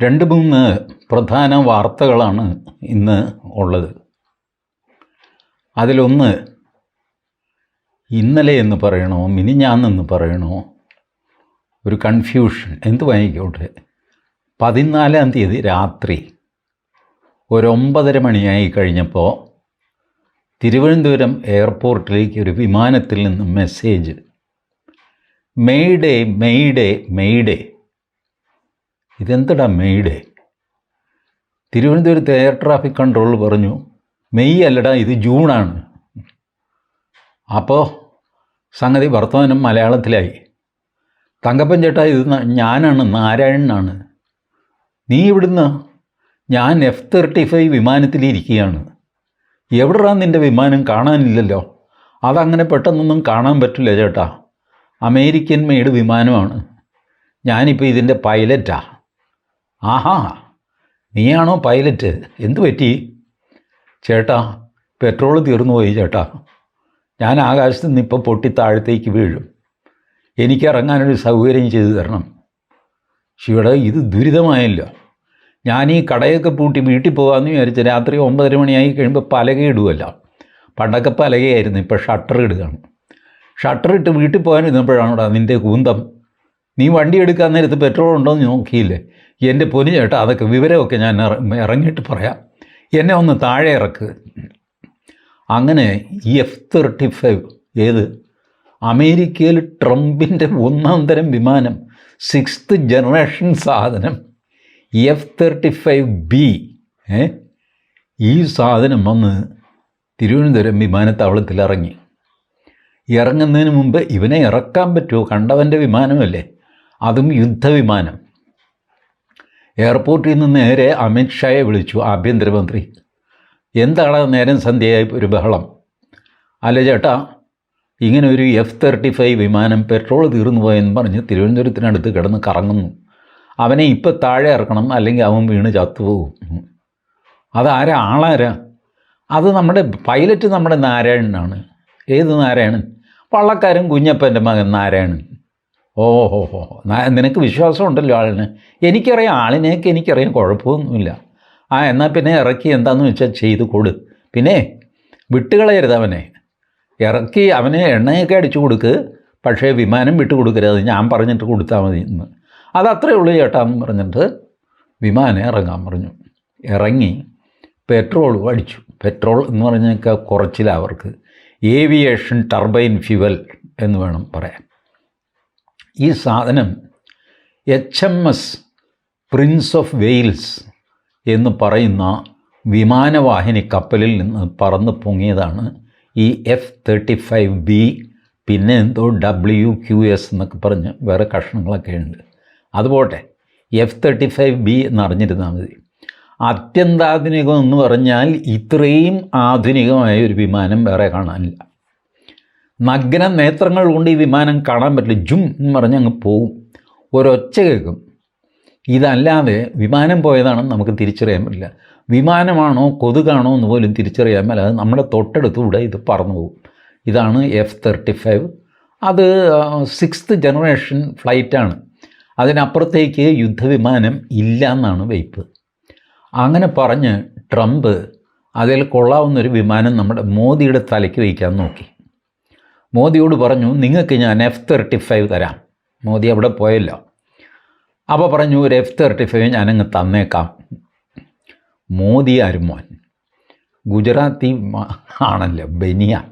രണ്ട് മൂന്ന് പ്രധാന വാർത്തകളാണ് ഇന്ന് ഉള്ളത്. അതിലൊന്ന് ഇന്നലെ എന്ന് പറയണോ മിനിഞ്ഞാന്നെന്ന് പറയണോ ഒരു കൺഫ്യൂഷൻ. എന്ത് വാങ്ങിക്കോട്ടെ പതിനാലാം തീയതി രാത്രി ഒരൊമ്പതര മണിയായി കഴിഞ്ഞപ്പോൾ തിരുവനന്തപുരം എയർപോർട്ടിലേക്ക് ഒരു വിമാനത്തിൽ നിന്ന് മെസ്സേജ് മെയ്ഡേ മെയ്ഡേ മെയ്ഡേ ഇതെന്തടാ മെയ്ഡേ? തിരുവനന്തപുരത്ത് എയർ ട്രാഫിക് കൺട്രോൾ പറഞ്ഞു മെയ് അല്ലടാ ഇത് ജൂണാണ്. അപ്പോൾ സംഗതി വർത്തമാനം മലയാളത്തിലായി. തങ്കപ്പൻ ചേട്ടാ ഇത് ഞാനാണ് നാരായണനാണ്. നീ ഇവിടുന്ന് ഞാൻ എഫ് തേർട്ടി ഫൈവ് വിമാനത്തിലിരിക്കുകയാണ്. എവിടെടാ നിന്റെ വിമാനം കാണാനില്ലല്ലോ? അതങ്ങനെ പെട്ടെന്നൊന്നും കാണാൻ പറ്റില്ല ചേട്ടാ. അമേരിക്കൻ മെയ്ഡ് വിമാനമാണ്. ഞാനിപ്പോൾ ഇതിന്റെ പൈലറ്റാ. ആഹാ നീയാണോ പൈലറ്റ്? എന്തു പറ്റി? ചേട്ടാ പെട്രോൾ തീർന്നു പോയി ചേട്ടാ. ഞാൻ ആകാശത്ത് നിന്ന് ഇപ്പോൾ പൊട്ടി താഴത്തേക്ക് വീഴും. എനിക്ക് ഇറങ്ങാനൊരു സൗകര്യം ചെയ്തു തരണം. ശിവട ഇത് ദുരിതമായല്ലോ. ഞാൻ ഈ കടയൊക്കെ പൂട്ടി വീട്ടിൽ പോകാമെന്ന് വിചാരിച്ച രാത്രി ഒമ്പതര മണിയായി കഴിയുമ്പോൾ പലക ഇടുമല്ല പണ്ടൊക്കെ പലകയായിരുന്നു ഇപ്പോൾ ഷട്ടർ ഇടുകയാണ്. ഷട്ടർ ഇട്ട് വീട്ടിൽ പോകാനിരുന്നപ്പോഴാണോടാ നിന്റെ കൂന്തം? നീ വണ്ടി എടുക്കാൻ നേരത്ത് പെട്രോൾ ഉണ്ടോ എന്ന് നോക്കിയില്ലേ? എന്റെ പൊന്നു ചേട്ടാ അതൊക്കെ വിവരമൊക്കെ ഞാൻ ഇറ- ഇറങ്ങിയിട്ട് പറയാം. എന്നെ ഒന്ന് താഴെ ഇറക്ക്. അങ്ങനെ എഫ് തേർട്ടി ഫൈവ് ഏത്? അമേരിക്കയിൽ ട്രംപിന്റെ ഒന്നാം തരം വിമാനം സിക്സ്ത് ജനറേഷൻ സാധനം എഫ് തേർട്ടി ഫൈവ് ബി ഈ സാധനം വന്ന് തിരുവനന്തപുരം വിമാനത്താവളത്തിൽ ഇറങ്ങി. ഇറങ്ങുന്നതിന് മുമ്പ് ഇവനെ ഇറക്കാൻ പറ്റുമോ? കണ്ടവന്റെ വിമാനമല്ലേ? അതും യുദ്ധവിമാനം. എയർപോർട്ടിൽ നിന്ന് നേരെ അമിത്ഷായെ വിളിച്ചു ആഭ്യന്തരമന്ത്രി. എന്താണ് നേരം സന്ധ്യയായി ഒരു ബഹളം? അല്ല ചേട്ടാ ഇങ്ങനെ ഒരു എഫ് തേർട്ടി ഫൈവ് വിമാനം പെട്രോൾ തീർന്നു പോയെന്ന് പറഞ്ഞ് തിരുവനന്തപുരത്തിനടുത്ത് കിടന്ന് കറങ്ങുന്നു. അവനെ ഇപ്പം താഴെ ഇറക്കണം അല്ലെങ്കിൽ അവൻ വീണ് ചത്തുപോകും. അതാരാ? ആളാരാ? അത് നമ്മുടെ പൈലറ്റ് നമ്മുടെ നാരായണനാണ്. ഏത് നാരായണൻ? വള്ളക്കാരൻ കുഞ്ഞപ്പന്റെ മകൻ നാരായണൻ. ഓ ഹോ നിനക്ക് വിശ്വാസം ഉണ്ടല്ലോ ആളിന്. എനിക്കറിയാം ആളിനെയൊക്കെ എനിക്കറിയാം കുഴപ്പമൊന്നുമില്ല. ആ എന്നാൽ പിന്നെ ഇറക്കി എന്താന്ന് വെച്ചാൽ ചെയ്ത് കൊടു. പിന്നെ വിട്ടുകളയരുത് അവനെ. ഇറക്കി അവനെ എണ്ണയൊക്കെ അടിച്ചു കൊടുക്ക്. പക്ഷേ വിമാനം വിട്ടു കൊടുക്കരുത്. ഞാൻ പറഞ്ഞിട്ട് കൊടുത്താൽ മതി എന്ന്. അതത്രേ ഉള്ളൂ ചേട്ടാ എന്ന് പറഞ്ഞിട്ട് വിമാനം ഇറങ്ങാൻ പറഞ്ഞു. ഇറങ്ങി പെട്രോൾ അടിച്ചു. പെട്രോൾ എന്ന് പറഞ്ഞാൽ കുറച്ചില്ല അവർക്ക്. ഏവിയേഷൻ ടർബൈൻ ഫ്യുവൽ എന്ന് വേണം പറയാൻ. ഈ സാധനം H M S Prince of Wales എന്ന് പറയുന്ന വിമാനവാഹിനി കപ്പലിൽ നിന്ന് പറന്ന് പൊങ്ങിയതാണ് ഈ എഫ് തേർട്ടി ഫൈവ് ബി പിന്നെ എന്തോ ഡബ്ല്യു ക്യു എസ് എന്നൊക്കെ പറഞ്ഞ് വേറെ കഷ്ണങ്ങളൊക്കെ ഉണ്ട്. അതുപോട്ടെ എഫ് തേർട്ടി ഫൈവ് ബി എന്നറിഞ്ഞിരുന്നാൽ മതി. അത്യന്താധുനികം എന്ന് പറഞ്ഞാൽ ഇത്രയും ആധുനികമായ ഒരു വിമാനം വേറെ കാണാനില്ല. നഗ്ന നേത്രങ്ങൾ കൊണ്ട് ഈ വിമാനം കാണാൻ പറ്റില്ല. ജും എന്ന് പറഞ്ഞ് അങ്ങ് പോവും. ഒരൊച്ച കേൾക്കും. ഇതല്ലാതെ വിമാനം പോയതാണെന്ന് നമുക്ക് തിരിച്ചറിയാൻ പറ്റില്ല. വിമാനമാണോ കൊതുകാണോ എന്ന് പോലും തിരിച്ചറിയാൻ പറ്റില്ല. അത് നമ്മുടെ തൊട്ടടുത്തൂടെ ഇത് പറന്നു പോകും. ഇതാണ് എഫ് തേർട്ടി ഫൈവ് അത് സിക്സ്ത് ജനറേഷൻ ഫ്ലൈറ്റാണ് അതിനപ്പുറത്തേക്ക് യുദ്ധവിമാനം ഇല്ല എന്നാണ് വെയ്പ്പ്. അങ്ങനെ പറഞ്ഞ് ട്രംപ് അതിൽ കൊള്ളാവുന്നൊരു വിമാനം നമ്മുടെ മോദിയുടെ തലയ്ക്ക് വയ്ക്കാൻ നോക്കി. മോദിയോട് പറഞ്ഞു നിങ്ങൾക്ക് ഞാൻ എഫ് തേർട്ടി ഫൈവ് തരാം. മോദി അവിടെ പോയല്ലോ. അപ്പോൾ പറഞ്ഞു ഒരു എഫ് തേർട്ടി ഫൈവ് ഞാനങ്ങ് തന്നേക്കാം. മോദി അരുമോൻ ഗുജറാത്തി ആണല്ലോ ബനിയ.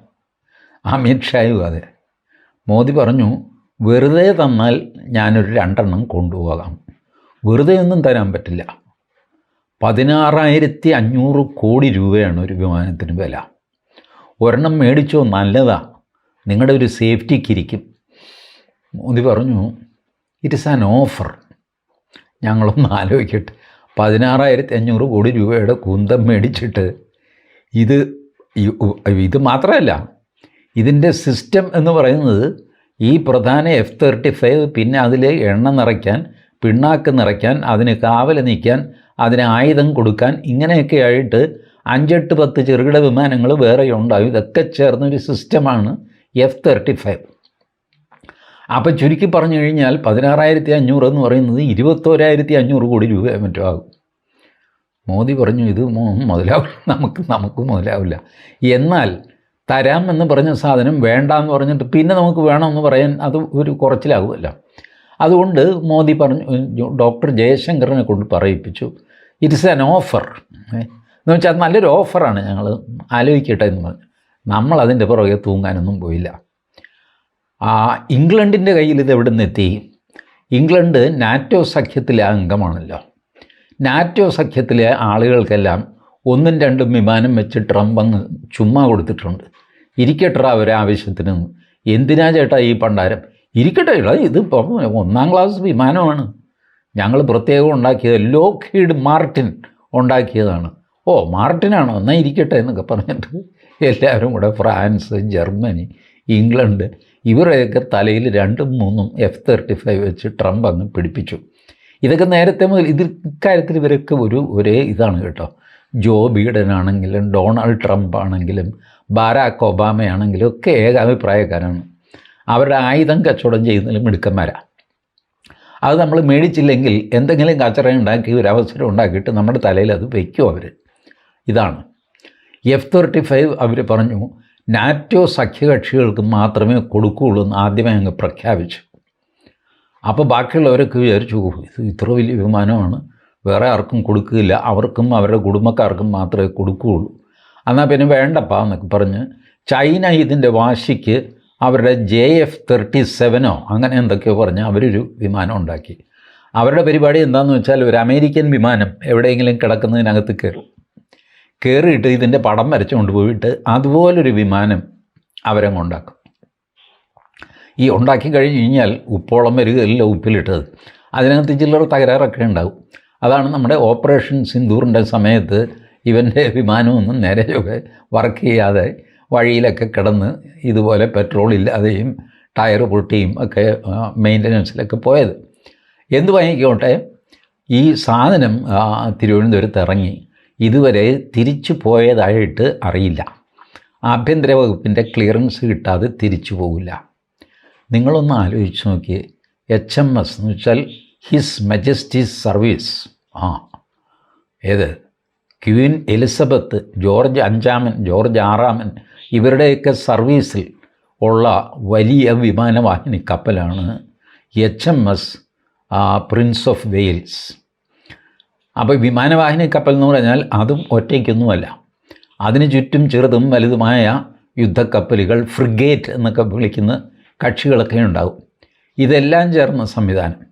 അമിത്ഷായും അതെ. മോദി പറഞ്ഞു വെറുതെ തന്നാൽ ഞാനൊരു രണ്ടെണ്ണം കൊണ്ടുപോകാം. വെറുതെ ഒന്നും തരാൻ പറ്റില്ല. പതിനാറായിരത്തി അഞ്ഞൂറ് കോടി രൂപയാണ് ഒരു വിമാനത്തിന് വില. ഒരെണ്ണം മേടിച്ചോ നല്ലതാ. നിങ്ങളുടെ ഒരു സേഫ്റ്റിക്ക് ഇരിക്കും മോദി പറഞ്ഞു ഇറ്റ് ഇസ് ആൻ ഓഫർ ഞങ്ങളൊന്ന് ആലോചിക്കട്ടെ. പതിനാറായിരത്തി അഞ്ഞൂറ് കോടി രൂപയുടെ കുന്തം മേടിച്ചിട്ട് ഇത് ഇത് മാത്രമല്ല ഇതിന്റെ സിസ്റ്റം എന്ന് പറയുന്നത് ഈ പ്രധാന എഫ് തേർട്ടി ഫൈവ് പിന്നെ അതിൽ എണ്ണ നിറയ്ക്കാൻ പിണ്ണാക്ക് നിറയ്ക്കാൻ അതിന് കാവൽ നീക്കാൻ അതിന് ആയുധം കൊടുക്കാൻ ഇങ്ങനെയൊക്കെ ആയിട്ട് അഞ്ചെട്ട് പത്ത് ചെറുകിട വിമാനങ്ങൾ വേറെ ഉണ്ടാവും ഇതൊക്കെ ചേർന്നൊരു സിസ്റ്റമാണ് എഫ് തേർട്ടി ഫൈവ് അപ്പം ചുരുക്കി പറഞ്ഞു കഴിഞ്ഞാൽ പതിനാറായിരത്തി അഞ്ഞൂറ് എന്ന് പറയുന്നത് ഇരുപത്തോരായിരത്തി അഞ്ഞൂറ് കോടി രൂപ മറ്റോ ആകും. മോദി പറഞ്ഞു ഇത് മുതലാവില്ല. നമുക്ക് നമുക്ക് മുതലാവില്ല. എന്നാൽ തരാമെന്ന് പറഞ്ഞ സാധനം വേണ്ടാന്ന് പറഞ്ഞിട്ട് പിന്നെ നമുക്ക് വേണമെന്ന് പറയാൻ അത് ഒരു കുറച്ചിലാകുമല്ലോ. അതുകൊണ്ട് മോദി പറഞ്ഞു ഡോക്ടർ ജയശങ്കറിനെ കൊണ്ട് പറയിപ്പിച്ചു. ഇറ്റ്സ് ആൻ ഓഫർ എന്ന് വെച്ചാൽ നല്ലൊരു ഓഫറാണ് ഞങ്ങൾ ആലോചിക്കട്ടെ എന്ന് പറഞ്ഞു. നമ്മൾ അതിന്റെ പുറകെ തൂങ്ങാനൊന്നും പോയില്ല. ആ ഇംഗ്ലണ്ടിന്റെ കയ്യിൽ ഇത് എവിടെ നിന്നെത്തി ഇംഗ്ലണ്ട് നാറ്റോ സഖ്യത്തിലെ അംഗമാണല്ലോ. നാറ്റോ സഖ്യത്തിലെ ആളുകൾക്കെല്ലാം ഒന്നും രണ്ടും വിമാനം വെച്ച് ട്രംപ് അങ്ങ് ചുമ്മാ കൊടുത്തിട്ടുണ്ട്. ഇരിക്കട്ടെ ഒരാവശ്യത്തിന് എന്തിനാ ചേട്ടാ ഈ പണ്ടാരം? ഇരിക്കട്ടെ ഇടാ ഇതിപ്പം ഒന്നാം ക്ലാസ് വിമാനമാണ്. ഞങ്ങൾ പ്രത്യേകം ഉണ്ടാക്കിയത് ലോക്ക്ഹീഡ് മാർട്ടിൻ ഉണ്ടാക്കിയതാണ്. ഓ മാർട്ടിനാണോ? എന്നാൽ ഇരിക്കട്ടെ എന്നൊക്കെ പറഞ്ഞിട്ട് എല്ലാവരും കൂടെ ഫ്രാൻസ് ജർമ്മനി ഇംഗ്ലണ്ട് ഇവരെയൊക്കെ തലയിൽ രണ്ടും മൂന്നും എഫ് തേർട്ടി ഫൈവ് വെച്ച് ട്രംപ് അങ്ങ് പിടിപ്പിച്ചു. ഇതൊക്കെ നേരത്തെ മുതൽ ഇതിൽ ഇക്കാര്യത്തിൽ ഇവരൊക്കെ ഒരു ഒരേ ഇതാണ് കേട്ടോ. ജോ ബീഡൻ ആണെങ്കിലും ഡൊണാൾഡ് ട്രംപ് ആണെങ്കിലും ബാരാക്ക് ഒബാമയാണെങ്കിലും ഒക്കെ ഏകാഭിപ്രായക്കാരാണ്. അവരുടെ ആയുധം കച്ചവടം ചെയ്യുന്നതിലും മിടുക്കന്മാരാണ് അത് നമ്മൾ മേടിച്ചില്ലെങ്കിൽ എന്തെങ്കിലും കച്ചറ ഉണ്ടാക്കി ഒരു അവസരം ഉണ്ടാക്കിയിട്ട് നമ്മുടെ തലയിൽ അത് വയ്ക്കും അവർ ഇതാണ്. എഫ് തേർട്ടി ഫൈവ് അവർ പറഞ്ഞു നാറ്റോ സഖ്യകക്ഷികൾക്ക് മാത്രമേ കൊടുക്കുകയുള്ളൂ എന്ന് ആദ്യമേ അങ്ങ് പ്രഖ്യാപിച്ചു. അപ്പോൾ ബാക്കിയുള്ളവരൊക്കെ വിചാരിച്ചു ഇത് ഇത്ര വലിയ വിമാനമാണ് വേറെ ആർക്കും കൊടുക്കുകയില്ല. അവർക്കും അവരുടെ കുടുംബക്കാർക്കും മാത്രമേ കൊടുക്കുകയുള്ളൂ. എന്നാൽ പിന്നെ വേണ്ടപ്പാ എന്നൊക്കെ പറഞ്ഞ് ചൈന ഇതിന്റെ വാശിക്ക് അവരുടെ ജെ എഫ് തേർട്ടി സെവനോ അങ്ങനെ എന്തൊക്കെയോ പറഞ്ഞ് അവരൊരു വിമാനം ഉണ്ടാക്കി. അവരുടെ പരിപാടി എന്താണെന്ന് വെച്ചാൽ ഒരു അമേരിക്കൻ വിമാനം എവിടെയെങ്കിലും കിടക്കുന്നതിനകത്ത് കയറും. കയറിയിട്ട് ഇതിന്റെ പടം വരച്ചു കൊണ്ടുപോയിട്ട് അതുപോലൊരു വിമാനം അവരങ്ങ് ഉണ്ടാക്കും. ഈ ഉണ്ടാക്കി കഴിഞ്ഞ് കഴിഞ്ഞാൽ ഉപ്പോളം വരികയല്ല ഉപ്പിലിട്ടത്. അതിനകത്ത് ചില്ലറ തകരാറൊക്കെ ഉണ്ടാകും അതാണ് നമ്മുടെ ഓപ്പറേഷൻ സിന്ദൂറിന്റെ സമയത്ത് ഇവന്റെ വിമാനമൊന്നും നേരെയൊക്കെ വർക്ക് ചെയ്യാതെ വഴിയിലൊക്കെ കിടന്ന് ഇതുപോലെ പെട്രോൾ ഇല്ലാതെയും ടയർ പൊട്ടിയും ഒക്കെ മെയിന്റനൻസിലൊക്കെ പോയത്. എന്ത് വാങ്ങിക്കോട്ടെ ഈ സാധനം തിരുവനന്തപുരത്ത് ഇറങ്ങി. ഇതുവരെ തിരിച്ചു പോയതായിട്ട് അറിയില്ല. ആഭ്യന്തര വകുപ്പിന്റെ ക്ലിയറൻസ് കിട്ടാതെ തിരിച്ചു പോകില്ല. നിങ്ങളൊന്ന് ആലോചിച്ച് നോക്കിയേ. എച്ച് എം എസ് എന്ന് വെച്ചാൽ ഹിസ് മജസ്റ്റീസ് സർവീസ്. ആ ഏത്? ക്വീൻ എലിസബത്ത് ജോർജ് അഞ്ചാമൻ ജോർജ് ആറാമൻ ഇവരുടെയൊക്കെ സർവീസിൽ ഉള്ള വലിയ വിമാനവാഹിനി കപ്പലാണ് H M S Prince of Wales. അപ്പോൾ വിമാനവാഹിനി കപ്പൽ എന്ന് പറഞ്ഞാൽ അതും ഒറ്റയ്ക്കൊന്നുമല്ല. അതിന് ചുറ്റും ചെറുതും വലുതുമായ യുദ്ധക്കപ്പലുകൾ ഫ്രിഗേറ്റ് എന്നൊക്കെ വിളിക്കുന്ന കക്ഷികളൊക്കെ ഉണ്ടാകും ഇതെല്ലാം ചേർന്ന സംവിധാനം.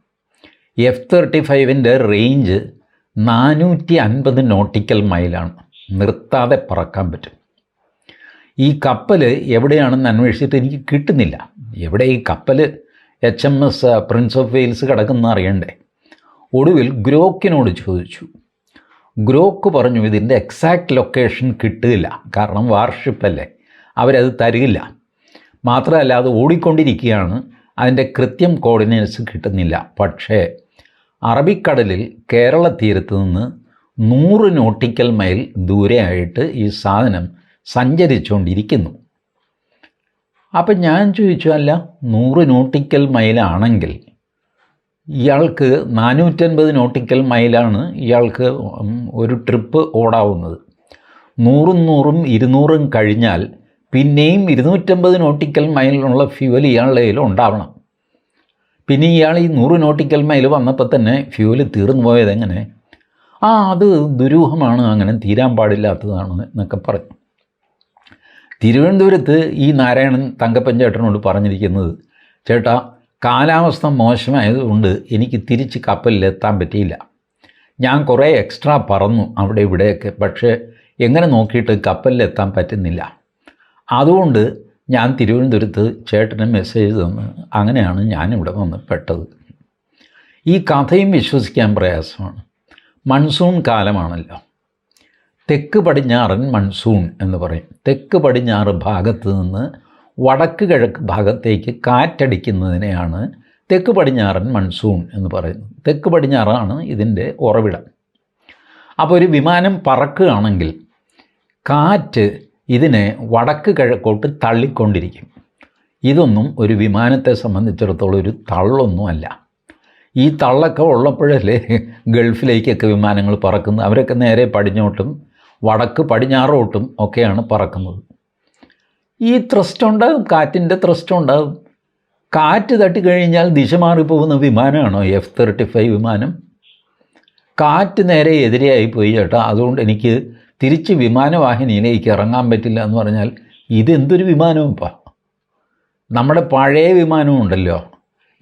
എഫ് തേർട്ടി ഫൈവിന്റെ റേഞ്ച് നാനൂറ്റി അൻപത് നോട്ടിക്കൽ മൈലാണ്. നിർത്താതെ പറക്കാൻ പറ്റും. ഈ കപ്പൽ എവിടെയാണെന്ന് അന്വേഷിച്ചിട്ട് എനിക്ക് കിട്ടുന്നില്ല. എവിടെ ഈ കപ്പൽ H M S Prince of Wales കിടക്കുന്ന അറിയണ്ടേ? ഒടുവിൽ ഗ്രോക്കിനോട് ചോദിച്ചു. ഗ്രോക്ക് പറഞ്ഞു ഇതിന്റെ എക്സാക്ട് ലൊക്കേഷൻ കിട്ടില്ല. കാരണം വാർഷിപ്പല്ലേ അവരത് തരികില്ല മാത്രമല്ല അത് ഓടിക്കൊണ്ടിരിക്കുകയാണ്. അതിന്റെ കൃത്യം കോർഡിനേറ്റ്സ് കിട്ടുന്നില്ല. പക്ഷേ അറബിക്കടലിൽ കേരള തീരത്ത് നിന്ന് നൂറ് നോട്ടിക്കൽ മൈൽ ദൂരെയായിട്ട് ഈ സാധനം സഞ്ചരിച്ചുകൊണ്ടിരിക്കുന്നു. അപ്പം ഞാൻ ചോദിച്ചു അല്ല നൂറ് നോട്ടിക്കൽ മൈലാണെങ്കിൽ ഇയാൾക്ക് നാനൂറ്റൻപത് നോട്ടിക്കൽ മൈലാണ് ഇയാൾക്ക് ഒരു ട്രിപ്പ് ഓടാവുന്നത്. നൂറും നൂറും ഇരുന്നൂറും കഴിഞ്ഞാൽ പിന്നെയും ഇരുന്നൂറ്റമ്പത് നോട്ടിക്കൽ മൈലിനുള്ള ഫ്യൂവൽ ഇയാളുടെ കയ്യിൽ ഉണ്ടാവണം. പിന്നെ ഇയാൾ ഈ നൂറ് നോട്ടിക്കൽ മൈൽ വന്നപ്പോൾ തന്നെ ഫ്യൂവൽ തീർന്നു പോയത് എങ്ങനെ? ആ അത് ദുരൂഹമാണ് അങ്ങനെ തീരാൻ പാടില്ലാത്തതാണ് എന്നൊക്കെ പറഞ്ഞു. തിരുവനന്തപുരത്ത് ഈ നാരായണൻ തങ്കപ്പൻ ചേട്ടനോട് പറഞ്ഞിരിക്കുന്നത് ചേട്ടാ കാലാവസ്ഥ മോശമായതുകൊണ്ട് എനിക്ക് തിരിച്ച് കപ്പലിലെത്താൻ പറ്റിയില്ല. ഞാൻ കുറേ എക്സ്ട്രാ പറന്നു അവിടെ ഇവിടെയൊക്കെ പക്ഷേ എങ്ങനെ നോക്കിയിട്ട് കപ്പലിലെത്താൻ പറ്റുന്നില്ല. അതുകൊണ്ട് ഞാൻ തിരുവനന്തപുരത്ത് ചേട്ടന് മെസ്സേജ് തന്ന്. അങ്ങനെയാണ് ഞാനിവിടെ വന്ന് പെട്ടത് ഈ കഥയും വിശ്വസിക്കാൻ പ്രയാസമാണ്. മൺസൂൺ കാലമാണല്ലോ. തെക്ക് പടിഞ്ഞാറൻ മൺസൂൺ എന്ന് പറയും. തെക്ക് പടിഞ്ഞാറ് ഭാഗത്ത് നിന്ന് വടക്ക് കിഴക്ക് ഭാഗത്തേക്ക് കാറ്റടിക്കുന്നതിനെയാണ് തെക്ക് പടിഞ്ഞാറൻ മൺസൂൺ എന്ന് പറയുന്നത്. തെക്ക് പടിഞ്ഞാറാണ് ഇതിന്റെ ഉറവിടം. അപ്പോൾ ഒരു വിമാനം പറക്കുകയാണെങ്കിൽ കാറ്റ് ഇതിനെ വടക്ക് കിഴക്കോട്ട് തള്ളിക്കൊണ്ടിരിക്കും. ഇതൊന്നും ഒരു വിമാനത്തെ സംബന്ധിച്ചിടത്തോളം ഒരു തള്ളൊന്നുമല്ല ഈ തള്ളൊക്കെ ഉള്ളപ്പോഴല്ലേ ഗൾഫിലേക്കൊക്കെ വിമാനങ്ങൾ പറക്കുന്നത്. അവരൊക്കെ നേരെ പടിഞ്ഞോട്ടും വടക്ക് പടിഞ്ഞാറോട്ടും ഒക്കെയാണ് പറക്കുന്നത്. ഈ ത്രസ്റ്റ് ഉണ്ടാകും കാറ്റിന്റെ ത്രസ്റ്റ് ഉണ്ടാകും കാറ്റ് തട്ടിക്കഴിഞ്ഞാൽ ദിശ മാറിപ്പോകുന്ന വിമാനമാണോ? എഫ് തേർട്ടി ഫൈവ് വിമാനം? കാറ്റ് നേരെ എതിരെയായി പോയി ചേട്ടാ. അതുകൊണ്ട് എനിക്ക് തിരിച്ച് വിമാനവാഹിനിയിലേക്ക് ഇറങ്ങാൻ പറ്റില്ല എന്ന് പറഞ്ഞാൽ ഇതെന്തൊരു വിമാനവുമ്പാ നമ്മുടെ പഴയ വിമാനവും ഉണ്ടല്ലോ.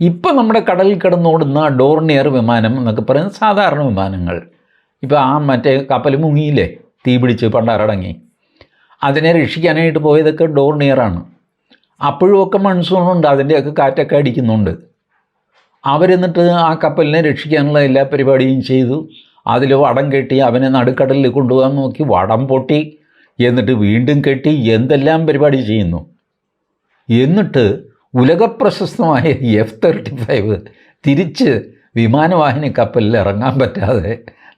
ഇപ്പം നമ്മുടെ കടലിൽ കിടന്നോടുന്ന ഡോർണിയർ വിമാനം എന്നൊക്കെ പറയുന്ന സാധാരണ വിമാനങ്ങൾ. ഇപ്പോൾ ആ മറ്റേ കപ്പൽ മുങ്ങിയില്ലേ? തീ പിടിച്ച് പണ്ടാറടങ്ങി അതിനെ രക്ഷിക്കാനായിട്ട് പോയതൊക്കെ ഡോർ നിയറാണ് അപ്പോഴുമൊക്കെ മൺസൂണുണ്ട് അതിന്റെയൊക്കെ കാറ്റൊക്കെ അടിക്കുന്നുണ്ട്. അവരെന്നിട്ട് ആ കപ്പലിനെ രക്ഷിക്കാനുള്ള എല്ലാ പരിപാടിയും ചെയ്തു. അതിൽ വടം കെട്ടി അവനെ നടുക്കടലിൽ കൊണ്ടുപോകാൻ നോക്കി വടം പൊട്ടി എന്നിട്ട് വീണ്ടും കെട്ടി എന്തെല്ലാം പരിപാടി ചെയ്യുന്നു. എന്നിട്ട് ഉലകപ്രശസ്തമായ എഫ് തേർട്ടി ഫൈവ് തിരിച്ച് വിമാനവാഹിനി കപ്പലിൽ ഇറങ്ങാൻ പറ്റാതെ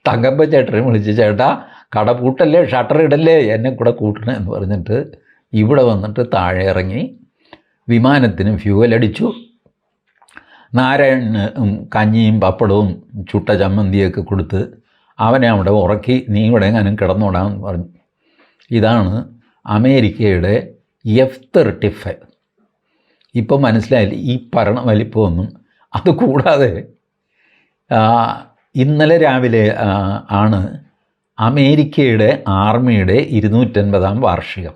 തങ്കപ്പ ചേട്ടനെ വിളിച്ച് ചേട്ടാ കട പൂട്ടല്ലേ ഷട്ടർ ഇടല്ലേ എന്നെ കൂടെ കൂട്ടണേ എന്ന് പറഞ്ഞിട്ട് ഇവിടെ വന്നിട്ട് താഴെ ഇറങ്ങി വിമാനത്തിന് ഫ്യൂവലടിച്ചു നാരായണന് കഞ്ഞിയും പപ്പടവും ചുട്ട ചമ്മന്തിയൊക്കെ കൊടുത്ത് അവനെ അവിടെ ഉറക്കി നീ ഇവിടെ എങ്ങാനും കിടന്നോടാമെന്ന് പറഞ്ഞു. ഇതാണ് അമേരിക്കയുടെ എഫ് തേർട്ടി ഫൈവ് ഇപ്പോൾ മനസ്സിലായില്ല ഈ ഭരണ വലിപ്പമൊന്നും അതുകൂടാതെ ഇന്നലെ രാവിലെ ആണ് അമേരിക്കയുടെ ആർമിയുടെ ഇരുന്നൂറ്റൻപതാം വാർഷികം.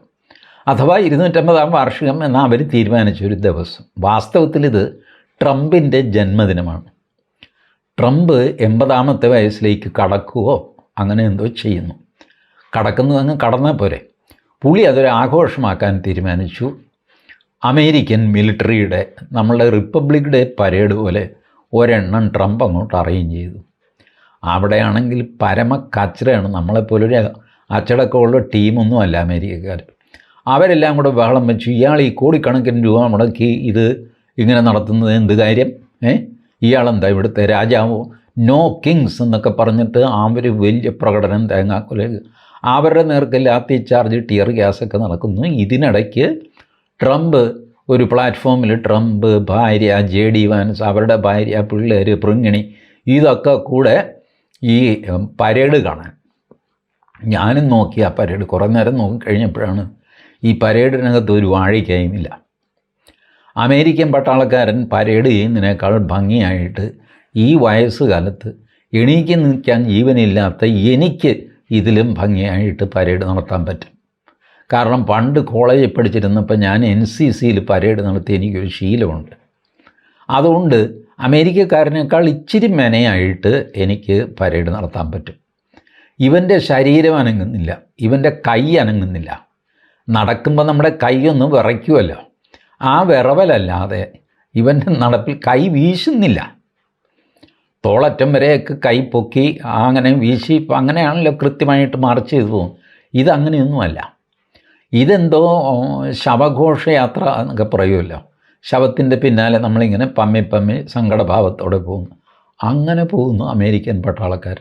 അഥവാ ഇരുന്നൂറ്റമ്പതാം വാർഷികം എന്ന് അവർ തീരുമാനിച്ച ഒരു ദിവസം. വാസ്തവത്തിൽ ഇത് ട്രംപിന്റെ ജന്മദിനമാണ്. ട്രംപ് എൺപതാമത്തെ വയസ്സിലേക്ക് കടക്കുകയോ അങ്ങനെ എന്തോ ചെയ്യുന്നു. കടക്കുന്നു അങ്ങ് കടന്നാൽ പോരെ. പുള്ളി അതൊരു ആഘോഷമാക്കാൻ തീരുമാനിച്ചു. അമേരിക്കൻ മിലിറ്ററിയുടെ നമ്മളുടെ റിപ്പബ്ലിക് ഡേ പരേഡ് പോലെ ഒരെണ്ണം ട്രംപ് അങ്ങോട്ട് അറേഞ്ച് ചെയ്തു. അവിടെയാണെങ്കിൽ പരമ കച്ചറയാണ്. നമ്മളെപ്പോലൊരു അച്ചടക്കമുള്ള ടീമൊന്നും അല്ല അമേരിക്കക്കാർ. അവരെല്ലാം കൂടെ ബഹളം വെച്ചു. ഇയാൾ ഈ കോടിക്കണക്കിന് രൂപ മുടക്കി ഇത് ഇങ്ങനെ നടത്തുന്നത് എന്ത് കാര്യം? ഏ? ഇയാളെന്താ ഇവിടുത്തെ രാജാവോ? നോ കിങ്സ് എന്നൊക്കെ പറഞ്ഞിട്ട് അവർ വലിയ പ്രകടനം തേങ്ങാക്കൊല അവരുടെ നേർക്ക് ലാത്തി ചാർജ് ടിയർ ഗ്യാസൊക്കെ നടക്കുന്നു. ഇതിനിടയ്ക്ക് ട്രംപ് ഒരു പ്ലാറ്റ്ഫോമിൽ ട്രംപ് ഭാര്യ ജെ ഡി വാൻസ് അവരുടെ ഭാര്യ പിള്ളേർ പൃങ്ങിണി ഇതൊക്കെ കൂടെ ഈ പരേഡ് കാണാൻ. ഞാനും നോക്കി ആ പരേഡ്. കുറേ നേരം നോക്കി കഴിഞ്ഞപ്പോഴാണ് ഈ പരേഡിനകത്ത് ഒരു വാഴയ്ക്കായുമില്ല അമേരിക്കൻ പട്ടാളക്കാരൻ പരേഡ് ചെയ്യുന്നതിനേക്കാൾ ഭംഗിയായിട്ട് ഈ വയസ്സുകാലത്ത് എണീക്ക് നിൽക്കാൻ ജീവനില്ലാത്ത എനിക്ക് ഇതിലും ഭംഗിയായിട്ട് പരേഡ് നടത്താൻ പറ്റും. കാരണം പണ്ട് കോളേജിൽ പഠിച്ചിരുന്നപ്പോൾ ഞാൻ എൻ സി സിയിൽ പരേഡ് നടത്തി എനിക്കൊരു ശീലമുണ്ട്. അതുകൊണ്ട് അമേരിക്കക്കാരനേക്കാൾ ഇച്ചിരി മെനയായിട്ട് എനിക്ക് പരേഡ് നടത്താൻ പറ്റും. ഇവന്റെ ശരീരം അനങ്ങുന്നില്ല ഇവന്റെ കൈ അനങ്ങുന്നില്ല. നടക്കുമ്പോൾ നമ്മുടെ കൈയൊന്ന് വിറയ്ക്കുമല്ലോ ആ വിറവലല്ലാതെ ഇവന്റെ നടപ്പിൽ കൈ വീശുന്നില്ല. തോളറ്റം വരെയൊക്കെ കൈ പൊക്കി അങ്ങനെ വീശി അങ്ങനെയാണല്ലോ കൃത്യമായിട്ട് മാർച്ച് ചെയ്തു പോകും ഇതങ്ങനെയൊന്നുമല്ല. ഇതെന്തോ ശവഘോഷയാത്ര എന്നൊക്കെ പറയുമല്ലോ. ശവത്തിന്റെ പിന്നാലെ നമ്മളിങ്ങനെ പമ്മി പമ്മി സങ്കടഭാവത്തോടെ പോകുന്നു. അങ്ങനെ പോകുന്നു അമേരിക്കൻ പട്ടാളക്കാർ